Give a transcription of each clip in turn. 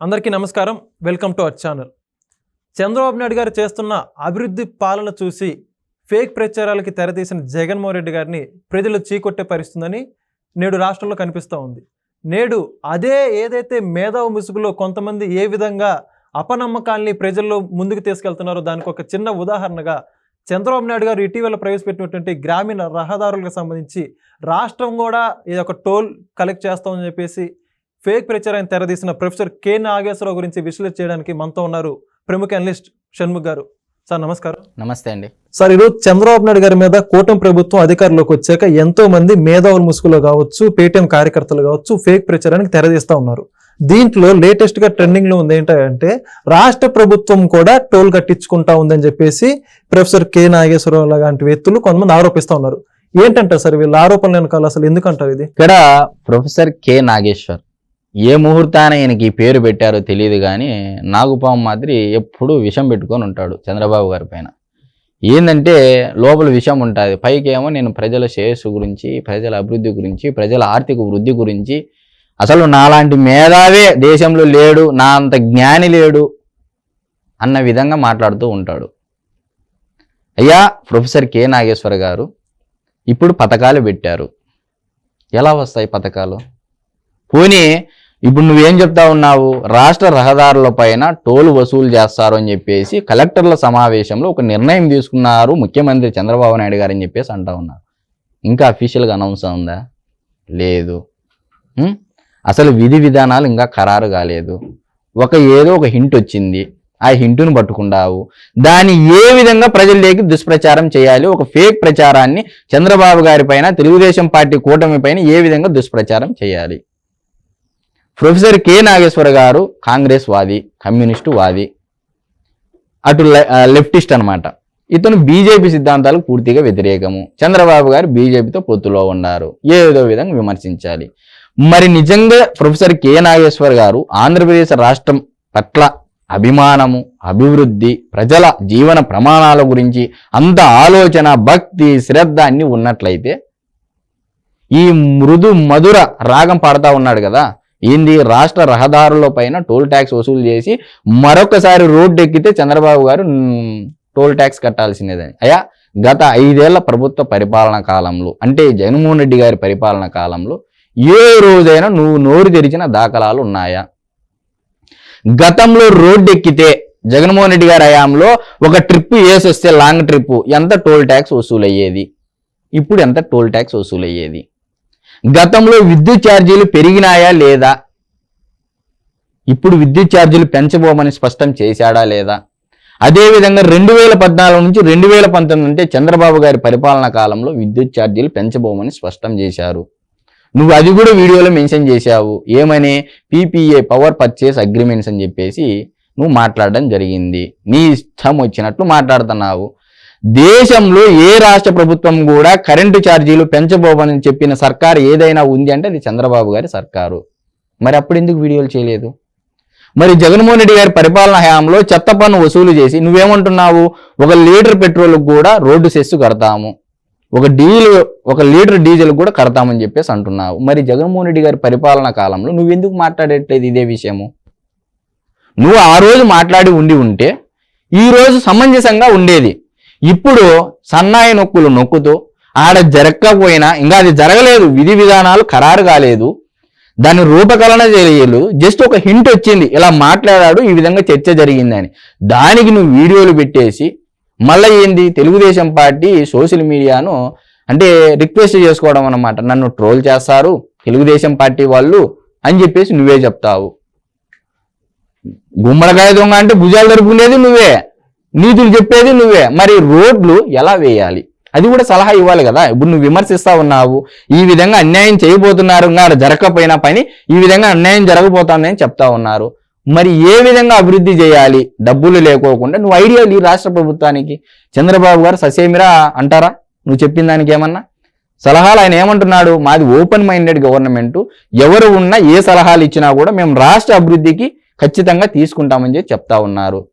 అందరికీ నమస్కారం. Welcome to our channel. Chandrababu Naidu garu చేస్తున్న అభివృద్ధి పాలన చూసి ఫేక్ ప్రచారాలకి తెరతీసిన జగన్మోహన్ రెడ్డి గారిని ప్రజలు చీకొట్టే పరిస్థితుందని నేడు రాష్ట్రంలో కనిపిస్తూ ఉంది. నేడు అదే ఏదైతే మేధావు ముసుగులో కొంతమంది ఏ విధంగా అపనమ్మకాల్ని ప్రజల్లో ముందుకు తీసుకెళ్తున్నారో దానికి ఒక చిన్న ఉదాహరణగా చంద్రబాబు నాయుడు గారు ఇటీవల ప్రవేశపెట్టినటువంటి గ్రామీణ రహదారులకు సంబంధించి రాష్ట్రం కూడా ఇది ఒక టోల్ కలెక్ట్ చేస్తామని చెప్పేసి ఫేక్ ప్రచారాన్ని తెరదీసిన ప్రొఫెసర్ కె నాగేశ్వరరావు గురించి విశ్లేషణ చేయడానికి మనతో ఉన్నారు ప్రముఖ అనలిస్ట్ షణ్ముఖ్ గారు. సార్ నమస్కారం. నమస్తే అండి. సార్ ఈరోజు చంద్రబాబు నాయుడు గారి మీద కూటమి ప్రభుత్వం అధికారంలోకి వచ్చాక ఎంతో మంది మేధావుల ముసుగులో కావచ్చు పేటీఎం కార్యకర్తలు కావచ్చు ఫేక్ ప్రచారానికి తెరదీస్తా ఉన్నారు. దీంట్లో లేటెస్ట్గా ట్రెండింగ్లో ఉంది ఏంటంటే రాష్ట్ర ప్రభుత్వం కూడా టోల్ కట్టించుకుంటా ఉందని చెప్పేసి ప్రొఫెసర్ కె నాగేశ్వరరావు లాంటి వ్యక్తులు కొంతమంది ఆరోపిస్తా ఉన్నారు. ఏంటంటారు సార్ వీళ్ళ ఆరోపణలు వెనకాల అసలు ఎందుకంటారు ఇది? ఇక్కడ ప్రొఫెసర్ కె నాగేశ్వర్ ఏ ముహూర్తాన ఈయనకి పేరు పెట్టారో తెలియదు కానీ నాగుపాము మాదిరి ఎప్పుడూ విషం పెట్టుకొని ఉంటాడు చంద్రబాబు గారి పైన. ఏంటంటే లోపల విషం ఉంటుంది. పైకేమో నేను ప్రజల శ్రేయస్సు గురించి ప్రజల అభివృద్ధి గురించి ప్రజల ఆర్థిక వృద్ధి గురించి. అసలు నాలాంటి మేధావే దేశంలో లేడు నా అంత జ్ఞాని లేడు అన్న విధంగా మాట్లాడుతూ ఉంటాడు. అయ్యా ప్రొఫెసర్ కె నాగేశ్వర్ గారు ఇప్పుడు పథకాలు పెట్టారు. ఎలా వస్తాయి పథకాలు? పోనీ ఇప్పుడు నువ్వేం చెప్తా ఉన్నావు? రాష్ట్ర రహదారుల పైన టోల్ వసూలు చేస్తారు అని చెప్పేసి కలెక్టర్ల సమావేశంలో ఒక నిర్ణయం తీసుకున్నారు ముఖ్యమంత్రి చంద్రబాబు నాయుడు గారు అని చెప్పేసి అంటా ఉన్నారు. ఇంకా అఫీషియల్గా అనౌన్స్ ఉందా? లేదు. అసలు విధి విధానాలు ఇంకా ఖరారు కాలేదు. ఒక ఏదో ఒక హింట్ వచ్చింది. ఆ హింటును పట్టుకుండావు. దాన్ని ఏ విధంగా ప్రజల్లోకి దుష్ప్రచారం చేయాలి? ఒక ఫేక్ ప్రచారాన్ని చంద్రబాబు గారి పైన తెలుగుదేశం పార్టీ కూటమి పైన ఏ విధంగా దుష్ప్రచారం చేయాలి? ప్రొఫెసర్ కె నాగేశ్వర గారు కాంగ్రెస్ వాది కమ్యూనిస్టు వాది. అటు లెఫ్టిస్ట్ అనమాట ఇతను బీజేపీ సిద్ధాంతాలకు పూర్తిగా వ్యతిరేకము. చంద్రబాబు గారు బీజేపీతో పొత్తులో ఉన్నారు. ఏదో విధంగా విమర్శించాలి. మరి నిజంగా ప్రొఫెసర్ కె నాగేశ్వర్ గారు ఆంధ్రప్రదేశ్ రాష్ట్రం పట్ల అభిమానము అభివృద్ధి ప్రజల జీవన ప్రమాణాల గురించి అంత ఆలోచన భక్తి శ్రద్ధ అన్ని ఉన్నట్లయితే ఈ మృదు మధుర రాగం పాడుతూ ఉన్నాడు కదా ఏంది? రాష్ట్ర రహదారుల పైన టోల్ ట్యాక్స్ వసూలు చేసి మరొకసారి రోడ్డు ఎక్కితే చంద్రబాబు గారు టోల్ ట్యాక్స్ కట్టాల్సిందేదని అయ్యా గత ఐదేళ్ళ ప్రభుత్వ పరిపాలన కాలంలో అంటే జగన్మోహన్ రెడ్డి గారి పరిపాలన కాలంలో ఏ రోజైనా నువ్వు నోరు తెరిచిన దాఖలాలు ఉన్నాయా? గతంలో రోడ్డు ఎక్కితే జగన్మోహన్ రెడ్డి గారి హయాంలో ఒక ట్రిప్ వేసి వస్తే లాంగ్ ట్రిప్ ఎంత టోల్ ట్యాక్స్ వసూలు అయ్యేది ఇప్పుడు ఎంత టోల్ ట్యాక్స్ వసూలు అయ్యేది గతంలో విద్యుత్ ఛార్జీలు పెరిగినాయా లేదా? ఇప్పుడు విద్యుత్ ఛార్జీలు పెంచబోమని స్పష్టం చేశాడా లేదా? అదేవిధంగా రెండు వేల పద్నాలుగు నుంచి రెండు వేల పంతొమ్మిది అంటే చంద్రబాబు గారి పరిపాలన కాలంలో విద్యుత్ ఛార్జీలు పెంచబోమని స్పష్టం చేశారు. నువ్వు అది కూడా వీడియోలో మెన్షన్ చేశావు. ఏమని? పీపీఏ పవర్ పర్చేస్ అగ్రిమెంట్స్ అని చెప్పేసి నువ్వు మాట్లాడడం జరిగింది. నీ ఇష్టం వచ్చినట్లు మాట్లాడుతున్నావు. దేశంలో ఏ రాష్ట్ర ప్రభుత్వం కూడా కరెంటు ఛార్జీలు పెంచబోమని చెప్పిన సర్కారు ఏదైనా ఉంది అంటే అది చంద్రబాబు గారి సర్కారు. మరి అప్పుడు ఎందుకు వీడియోలు చేయలేదు? మరి జగన్మోహన్ రెడ్డి గారి పరిపాలన హయాంలో చెత్త పన్ను వసూలు చేసి నువ్వేమంటున్నావు? ఒక లీటర్ పెట్రోల్కి కూడా రోడ్డు సెస్సు కడతాము. ఒక డీల్ ఒక లీటర్ డీజిల్ కూడా కడతామని చెప్పేసి అంటున్నావు. మరి జగన్మోహన్ రెడ్డి గారి పరిపాలన కాలంలో నువ్వెందుకు మాట్లాడట్లేదు ఇదే విషయము? నువ్వు ఆ రోజు మాట్లాడి ఉండి ఉంటే ఈ రోజు సమంజసంగా ఉండేది. ఇప్పుడు సన్నాయి నొక్కులు నొక్కుతూ ఆడ జరగకపోయినా ఇంకా అది జరగలేదు విధి విధానాలు ఖరారు కాలేదు. దాని రూపకలన చేయలేదు. జస్ట్ ఒక హింట్ వచ్చింది. ఇలా మాట్లాడాడు ఈ విధంగా చర్చ జరిగిందని. దానికి నువ్వు వీడియోలు పెట్టేసి మళ్ళీ ఏంది? తెలుగుదేశం పార్టీ సోషల్ మీడియాను అంటే రిక్వెస్ట్ చేసుకోవడం అన్నమాట. నన్ను ట్రోల్ చేస్తారు తెలుగుదేశం పార్టీ వాళ్ళు అని చెప్పేసి నువ్వే చెప్తావు. గుమ్మడికాయ దొంగ అంటే భుజాలు జరుపుకునేది నువ్వే. నీతులు చెప్పేది నువ్వే. మరి రోడ్లు ఎలా వేయాలి? అది కూడా సలహా ఇవ్వాలి కదా. ఇప్పుడు నువ్వు విమర్శిస్తా ఉన్నావు. ఈ విధంగా అన్యాయం చేయబోతున్నారు జరగకపోయినా పని ఈ విధంగా అన్యాయం జరగబోతుందని చెప్తా ఉన్నారు. మరి ఏ విధంగా అభివృద్ధి చేయాలి? డబ్బులు లేకోకుండా నువ్వు ఐడియా ఈ రాష్ట్ర ప్రభుత్వానికి. చంద్రబాబు గారు ససేమిరా అంటారా? నువ్వు చెప్పిన దానికి ఏమన్నా? సలహాలు ఆయన ఏమంటున్నాడు? మాది ఓపెన్ మైండెడ్ గవర్నమెంట్. ఎవరు ఉన్నా ఏ సలహాలు ఇచ్చినా కూడా మేము రాష్ట్ర అభివృద్ధికి ఖచ్చితంగా తీసుకుంటామని చెప్పి చెప్తా ఉన్నారు.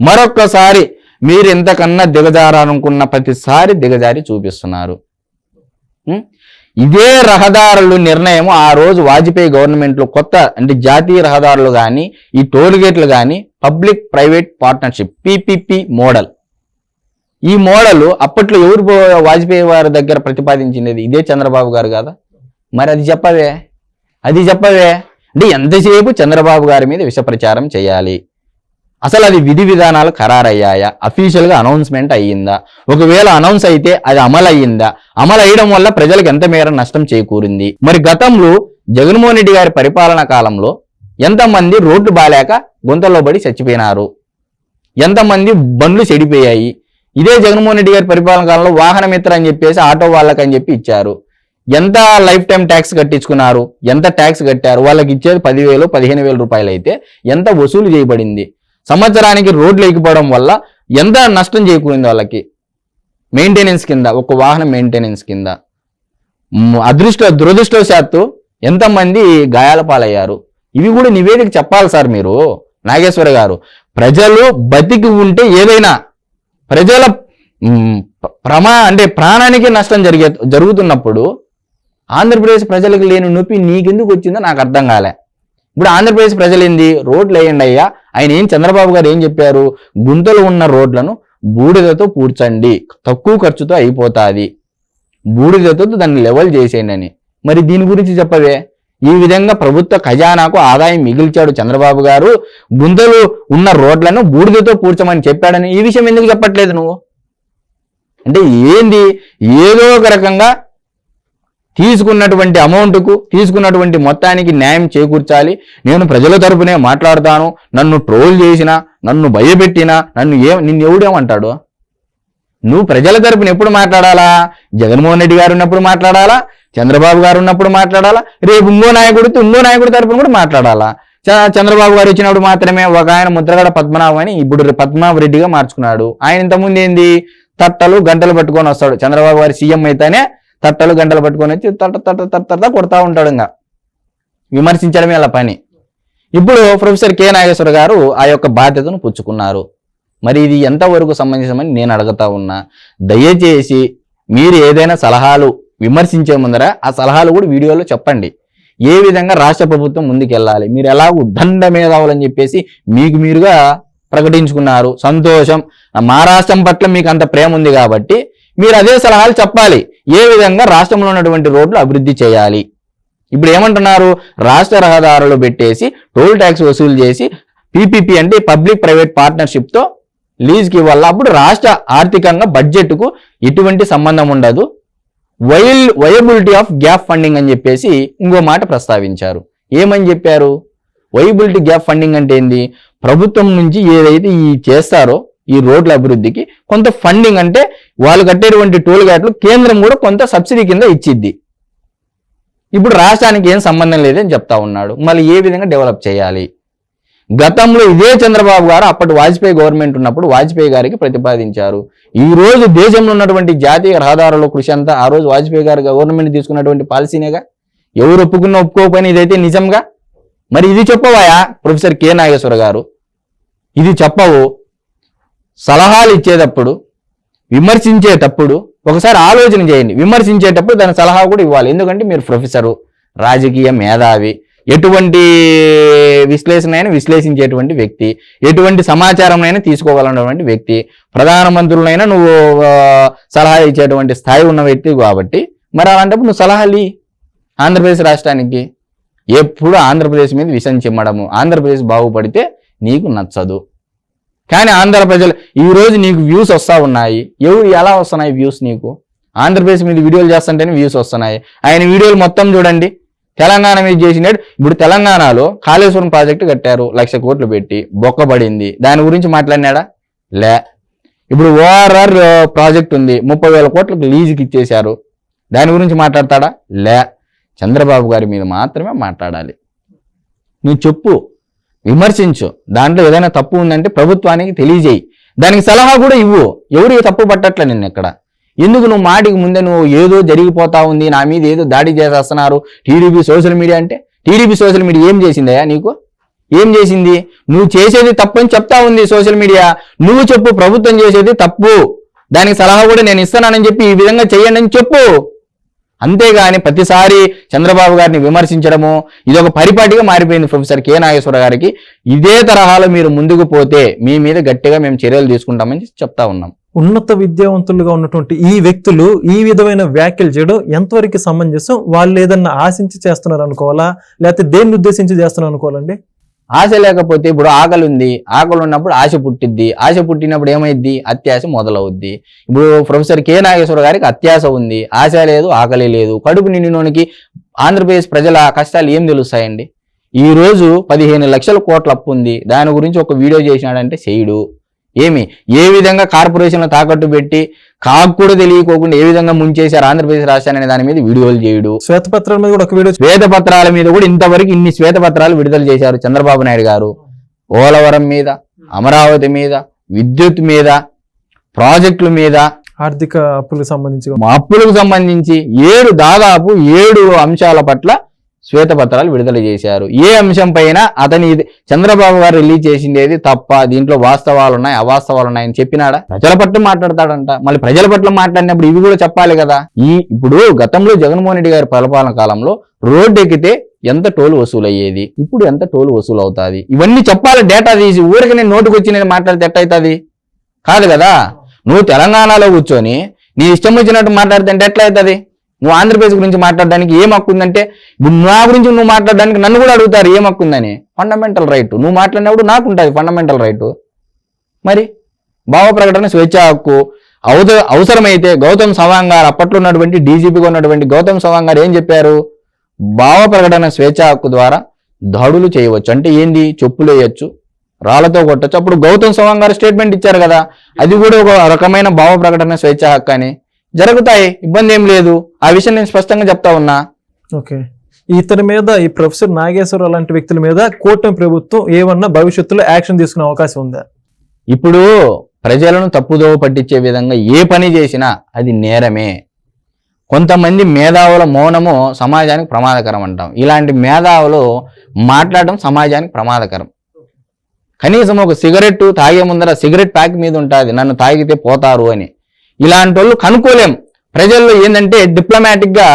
మరొక్కసారి మీరు ఎంతకన్నా దిగజారాలనుకున్న ప్రతిసారి దిగజారి చూపిస్తున్నారు. ఇదే రహదారులు నిర్ణయం ఆ రోజు వాజ్పేయి గవర్నమెంట్లో కొత్త అంటే జాతీయ రహదారులు కానీ ఈ టోల్ గేట్లు కానీ public private partnership PPP model. ఈ మోడల్ అప్పట్లో ఎవరు వాజ్పేయి వారి దగ్గర ప్రతిపాదించినది? ఇదే చంద్రబాబు గారు కదా? మరి అది చెప్పవే. అది చెప్పవే. అంటే ఎంతసేపు చంద్రబాబు గారి మీద విష ప్రచారం చేయాలి? అసలు అది విధి విధానాలు ఖరారయ్యాయా? అఫీషియల్గా అనౌన్స్మెంట్ అయ్యిందా? ఒకవేళ అనౌన్స్ అయితే అది అమలు అయ్యిందా అమలు అయ్యడం వల్ల ప్రజలకు ఎంత మేర నష్టం చేకూరింది? మరి గతంలో జగన్మోహన్ రెడ్డి గారి పరిపాలన కాలంలో ఎంతమంది రోడ్లు బాలేక గుంతలో పడి చచ్చిపోయినారు? ఎంతమంది బండ్లు చెడిపోయాయి? ఇదే జగన్మోహన్ రెడ్డి గారి పరిపాలన కాలంలో వాహనమిత్ర అని చెప్పేసి ఆటో వాళ్ళకని చెప్పి ఇచ్చారు. ఎంత లైఫ్ టైం ట్యాక్స్ కట్టించుకున్నారు? ఎంత ట్యాక్స్ కట్టారు? వాళ్ళకి ఇచ్చేది పదివేలు పదిహేను వేల రూపాయలు అయితే ఎంత వసూలు చేయబడింది? సంవత్సరానికి రోడ్లు లేకపోవడం వల్ల ఎంత నష్టం చేకూరింది వాళ్ళకి? మెయింటెనెన్స్ కింద ఒక వాహనం మెయింటెనెన్స్ కింద. అదృష్ట దురదృష్టవశాత్తు ఎంతమంది గాయాల పాలయ్యారు? ఇవి కూడా నివేదిక చెప్పాలి సార్ మీరు నాగేశ్వర గారు. ప్రజలు బతికి ఉంటే ఏదైనా ప్రజల ప్రమా అంటే ప్రాణానికి నష్టం జరిగే జరుగుతున్నప్పుడు ఆంధ్రప్రదేశ్ ప్రజలకు లేని నొప్పి నీకెందుకు వచ్చిందో నాకు అర్థం కాలే. ఇప్పుడు ఆంధ్రప్రదేశ్ ప్రజలు ఏంది రోడ్లు వేయండి అయ్యా. ఆయన ఏం చంద్రబాబు గారు ఏం చెప్పారు? గుంతలు ఉన్న రోడ్లను బూడిదతో పూడ్చండి. తక్కువ ఖర్చుతో అయిపోతుంది. బూడిదతో దాన్ని లెవెల్ చేసేయండి అని. మరి దీని గురించి చెప్పవే. ఈ విధంగా ప్రభుత్వ ఖజానాకు ఆదాయం మిగిల్చాడు చంద్రబాబు గారు. గుంతలు ఉన్న రోడ్లను బూడిదతో పూడ్చమని చెప్పాడని ఈ విషయం ఎందుకు చెప్పట్లేదు నువ్వు? అంటే ఏంది? ఏదో ఒక రకంగా తీసుకున్నటువంటి అమౌంట్కు తీసుకున్నటువంటి మొత్తానికి న్యాయం చేకూర్చాలి. నేను ప్రజల తరపునే మాట్లాడతాను. నన్ను ట్రోల్ చేసినా నన్ను భయపెట్టినా నన్ను ఏ నిన్ను ఎవడేమంటాడు? నువ్వు ప్రజల తరపున ఎప్పుడు మాట్లాడాలా? జగన్మోహన్ రెడ్డి గారు ఉన్నప్పుడు మాట్లాడాలా? చంద్రబాబు గారు ఉన్నప్పుడు మాట్లాడాలా? రేపు ఇంకో నాయకుడితో ఇంకో నాయకుడి తరపున కూడా మాట్లాడాలా? చ- చంద్రబాబు గారు వచ్చినప్పుడు మాత్రమే ఒక ఆయన ముద్రగడ పద్మనాభం అని ఇప్పుడు పద్మనాభ రెడ్డిగా మార్చుకున్నాడు. ఆయన ఇంతకుముందు ఏంది? తట్టలు గంటలు పట్టుకొని వస్తాడు. చంద్రబాబు గారు సీఎం అయితేనే తట్టలు గంటలు పట్టుకొని వచ్చి తట్ట తట్ట తట్ట తట్ట కొడతా ఉంటాడు ఇంకా. విమర్శించడమే అలా పని. ఇప్పుడు ప్రొఫెసర్ కె నాగేశ్వర గారు ఆ యొక్క బాధ్యతను పుచ్చుకున్నారు. మరి ఇది ఎంతవరకు సంబంధించమని నేను అడుగుతా ఉన్నా. దయచేసి మీరు ఏదైనా సలహాలు విమర్శించే ముందర ఆ సలహాలు కూడా వీడియోలో చెప్పండి. ఏ విధంగా రాష్ట్ర ప్రభుత్వం ముందుకెళ్ళాలి? మీరు ఎలాగూ దండ మేధావులని చెప్పేసి మీకు మీరుగా ప్రకటించుకున్నారు. సంతోషం. మా రాష్ట్రం పట్ల మీకు అంత ప్రేమ ఉంది కాబట్టి మీరు అదే సలహాలు చెప్పాలి. ఏ విధంగా రాష్ట్రంలో ఉన్నటువంటి రోడ్లు అభివృద్ధి చేయాలి? ఇప్పుడు ఏమంటున్నారు? రాష్ట్ర రహదారులు పెట్టేసి టోల్ ట్యాక్స్ వసూలు చేసి పీపీపీ అంటే పబ్లిక్ ప్రైవేట్ పార్ట్నర్షిప్తో లీజ్కి ఇవ్వాలి? అప్పుడు రాష్ట్ర ఆర్థికంగా బడ్జెట్కు ఎటువంటి సంబంధం ఉండదు. While viability of gap funding అని చెప్పేసి ఇంకో మాట ప్రస్తావించారు. ఏమని చెప్పారు? వయబిలిటీ గ్యాప్ ఫండింగ్ అంటే ఏంది? ప్రభుత్వం నుంచి ఏదైతే ఈ చేస్తారో ఈ రోడ్ల అభివృద్ధికి కొంత ఫండింగ్ అంటే వాళ్ళు కట్టేటువంటి టోల్ గేట్లు కేంద్రం కూడా కొంత సబ్సిడీ కింద ఇచ్చిద్ది. ఇప్పుడు రాష్ట్రానికి ఏం సంబంధం లేదని చెప్తా ఉన్నాడు. మళ్ళీ ఏ విధంగా డెవలప్ చేయాలి? గతంలో ఇదే చంద్రబాబు గారు అప్పటి వాజ్పేయి గవర్నమెంట్ ఉన్నప్పుడు వాజ్పేయి గారికి ప్రతిపాదించారు. ఈ రోజు దేశంలో ఉన్నటువంటి జాతీయ రహదారుల కృషి అంతా ఆ రోజు వాజ్పేయి గారు గవర్నమెంట్ తీసుకున్నటువంటి పాలసీనేగా? ఎవరు ఒప్పుకున్నా ఒప్పుకోకపోయినా ఇదైతే నిజంగా? మరి ఇది చెప్పవాయా? ప్రొఫెసర్ కె నాగేశ్వర గారు. ఇది చెప్పవు. సలహాలు ఇచ్చేటప్పుడు విమర్శించేటప్పుడు ఒకసారి ఆలోచన చేయండి. విమర్శించేటప్పుడు దాని సలహా కూడా ఇవ్వాలి. ఎందుకంటే మీరు ప్రొఫెసరు రాజకీయ మేధావి ఎటువంటి విశ్లేషణ అయినా విశ్లేషించేటువంటి వ్యక్తి ఎటువంటి సమాచారం అయినా తీసుకోగలనటువంటి వ్యక్తి ప్రధానమంత్రులైనా నువ్వు సలహా ఇచ్చేటువంటి స్థాయి ఉన్న వ్యక్తి కాబట్టి మరి అలాంటప్పుడు నువ్వు సలహాలు ఆంధ్రప్రదేశ్ రాష్ట్రానికి ఎప్పుడు ఆంధ్రప్రదేశ్ మీద విషం చిమ్మడము ఆంధ్రప్రదేశ్ బాగుపడితే నీకు నచ్చదు. కానీ ఆంధ్ర ప్రజలు ఈ రోజు నీకు వ్యూస్ వస్తా ఉన్నాయి. ఎవరు ఎలా వస్తున్నాయి వ్యూస్ నీకు? ఆంధ్రప్రదేశ్ మీద వీడియోలు చేస్తుంటేనే వ్యూస్ వస్తున్నాయి. ఆయన వీడియోలు మొత్తం చూడండి. తెలంగాణ మీద చేసినట్టు ఇప్పుడు తెలంగాణలో కాళేశ్వరం ప్రాజెక్టు కట్టారు. లక్ష కోట్లు పెట్టి బొక్కబడింది దాని గురించి మాట్లాడినాడా? లే. ఇప్పుడు ఓఆర్ఆర్ ప్రాజెక్ట్ ఉంది. ముప్పై వేల కోట్లకు లీజుకి ఇచ్చేశారు. దాని గురించి మాట్లాడతాడా? లే. చంద్రబాబు గారి మీద మాత్రమే మాట్లాడాలి. నువ్వు చెప్పు. విమర్శించు. దాంట్లో ఏదైనా తప్పు ఉందంటే ప్రభుత్వానికి తెలియజేయి. దానికి సలహా కూడా ఇవ్వు. ఎవరికి తప్పు పట్టట్లే నిన్ను ఇక్కడ. ఎందుకు నువ్వు మాటికి ముందే నువ్వు ఏదో జరిగిపోతా ఉంది నా మీద ఏదో దాడి చేసేస్తున్నారు? టీడీపీ సోషల్ మీడియా అంటే? టీడీపీ సోషల్ మీడియా ఏం చేసిందయ్యా నీకు? ఏం చేసింది? నువ్వు చేసేది తప్పు అని చెప్తా ఉంది సోషల్ మీడియా. నువ్వు చెప్పు ప్రభుత్వం చేసేది తప్పు. దానికి సలహా కూడా నేను ఇస్తానని చెప్పి ఈ విధంగా చెయ్యండి అని చెప్పు. అంతేగాని ప్రతిసారి చంద్రబాబు గారిని విమర్శించడము ఇది ఒక పరిపాటిగా మారిపోయింది ప్రొఫెసర్ కె నాగేశ్వర గారికి. ఇదే తరహాలో మీరు ముందుకు పోతే మీ మీద గట్టిగా మేము చర్యలు తీసుకుంటామని చెప్తా ఉన్నాం. ఉన్నత విద్యావంతులుగా ఉన్నటువంటి ఈ వ్యక్తులు ఈ విధమైన వ్యాఖ్యలు చేయడం ఎంతవరకు సమంజసం? వాళ్ళు ఏదన్నా ఆశించి చేస్తున్నారు అనుకోవాలా లేకపోతే దేన్ని ఉద్దేశించి చేస్తున్నారు అనుకోవాలండి ఆశ లేకపోతే ఇప్పుడు ఆకలి ఉంది ఆకలి ఉన్నప్పుడు ఆశ పుట్టిద్ది ఆశ పుట్టినప్పుడు ఏమైద్ది? అత్యాశ మొదలవుద్ది. ఇప్పుడు ప్రొఫెసర్ కె నాగేశ్వర గారికి అత్యాశ ఉంది. ఆశ లేదు ఆకలి లేదు. కడుపు నిండినోనికి ఆంధ్రప్రదేశ్ ప్రజల కష్టాలు ఏం తెలుస్తాయండి? ఈ రోజు పదిహేను లక్షల కోట్ల అప్పు ఉంది. దాని గురించి ఒక వీడియో చేసినాడంటే చేయుడు ఏమి? ఏ విధంగా కార్పొరేషన్లు తాకట్టు పెట్టి కాకు కూడా తెలియకోకుండా ఏ విధంగా ముంచేశారు ఆంధ్రప్రదేశ్ రాష్ట్రాన్ని అనే దాని మీద వీడియోలు చేయడు. శ్వేతపత్రాల మీద కూడా ఒక వీడియో శ్వేతపత్రాల మీద కూడా ఇంతవరకు ఇన్ని శ్వేతపత్రాలు విడుదల చేశారు చంద్రబాబు నాయుడు గారు. పోలవరం మీద అమరావతి మీద విద్యుత్ మీద ప్రాజెక్టుల మీద ఆర్థిక అప్పులకు సంబంధించి అప్పులకు సంబంధించి ఏడు దాదాపు ఏడు అంశాల పట్ల శ్వేతపత్రాలు విడుదల చేశారు. ఏ అంశం పైన అతని ఇది- చంద్రబాబు గారు రిలీజ్ చేసిండేది తప్ప దీంట్లో వాస్తవాలు ఉన్నాయి అవాస్తవాలు ఉన్నాయని చెప్పినాడా? ప్రజల పట్ల మాట్లాడతాడంట. మళ్ళీ ప్రజల పట్ల మాట్లాడినప్పుడు ఇవి కూడా చెప్పాలి కదా. ఈ ఇప్పుడు గతంలో జగన్మోహన్ రెడ్డి గారి పరిపాలన కాలంలో రోడ్డు ఎక్కితే ఎంత టోల్ వసూలు అయ్యేది ఇప్పుడు ఎంత టోల్ వసూలు అవుతాది ఇవన్నీ చెప్పాలి డేటా తీసి ఊరికి నేను నోటుకు నేను మాట్లాడితే ఎట్టయితుంది? కాదు కదా. నువ్వు తెలంగాణలో కూర్చొని నీ ఇష్టం వచ్చినట్టు మాట్లాడితే ఎట్లా అవుతుంది నువ్వు ఆంధ్రప్రదేశ్ గురించి మాట్లాడడానికి ఏం హక్కు ఉందంటే నా గురించి నువ్వు మాట్లాడడానికి నన్ను కూడా అడుగుతారు ఏం హక్కు ఉందని. ఫండమెంటల్ రైట్ నువ్వు మాట్లాడినప్పుడు నాకు ఉంటుంది ఫండమెంటల్ రైట్ మరి భావ ప్రకటన స్వేచ్ఛ హక్కు అవత అవసరమైతే గౌతమ్ సవాంగ్ గారు అప్పట్లో ఉన్నటువంటి డీజీపీగా ఉన్నటువంటి గౌతమ్ సవాంగ్ గారు ఏం చెప్పారు? భావ ప్రకటన స్వేచ్ఛ హక్కు ద్వారా దాడులు చేయవచ్చు. అంటే ఏంది? చెప్పులు వేయచ్చు రాళ్ళతో కొట్టచ్చు. అప్పుడు గౌతమ్ సవాంగ్ గారు స్టేట్మెంట్ ఇచ్చారు కదా అది కూడా ఒక రకమైన భావ ప్రకటన స్వేచ్ఛ హక్కు అని. జరుగుతాయి ఇబ్బంది ఏం లేదు. ఆ విషయం నేను స్పష్టంగా చెప్తా ఉన్నా. ఓకే. ఇతని మీద ఈ ప్రొఫెసర్ నాగేశ్వరరావు లాంటి వ్యక్తుల మీద కూటమి ప్రభుత్వం ఏమన్నా భవిష్యత్తులో యాక్షన్ తీసుకునే అవకాశం ఉందా? ఇప్పుడు ప్రజలను తప్పుదోవ పట్టించే విధంగా ఏ పని చేసినా అది నేరమే. కొంతమంది మేధావుల మౌనము సమాజానికి ప్రమాదకరం అంటాం. ఇలాంటి మేధావులు మాట్లాడడం సమాజానికి ప్రమాదకరం. కనీసం ఒక సిగరెట్ తాగే ముందర సిగరెట్ ప్యాక్ మీద ఉంటుంది నన్ను తాగితే పోతారు అని. ఇలాంటి వాళ్ళు కనుక్కోలేం. ప్రజల్లో ఏంటంటే డిప్లొమాటిక్గా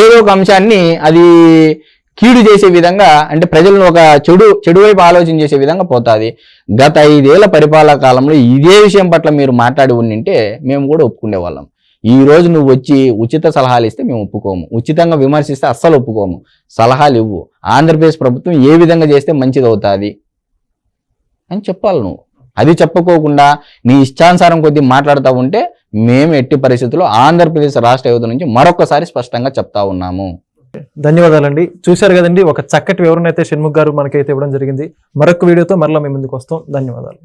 ఏదో ఒక అంశాన్ని అది కీడు చేసే విధంగా అంటే ప్రజలను ఒక చెడు చెడు వైపు ఆలోచన చేసే విధంగా పోతుంది. గత ఐదేళ్ళ పరిపాలన కాలంలో ఇదే విషయం పట్ల మీరు మాట్లాడి ఉండింటే మేము కూడా ఒప్పుకునే వాళ్ళం. ఈ రోజు నువ్వు వచ్చి ఉచిత సలహాలు ఇస్తే మేము ఒప్పుకోము. ఉచితంగా విమర్శిస్తే అస్సలు ఒప్పుకోము. సలహాలు ఇవ్వు. ఆంధ్రప్రదేశ్ ప్రభుత్వం ఏ విధంగా చేస్తే మంచిది అవుతుంది అని చెప్పాలి నువ్వు. అది చెప్పుకోకుండా నీ ఇష్టానుసారం కొద్దీ మాట్లాడుతూ ఉంటే మేము ఎట్టి పరిస్థితుల్లో ఆంధ్రప్రదేశ్ రాష్ట్ర యువత నుంచి మరొకసారి స్పష్టంగా చెప్తా ఉన్నాము. ధన్యవాదాలండి. చూశారు కదండి ఒక చక్కటి వివరణ అయితే షణ్ముఖ్ గారు మనకైతే ఇవ్వడం జరిగింది. మరొక వీడియోతో మరలా మేము ముందుకు వస్తాం. ధన్యవాదాలు.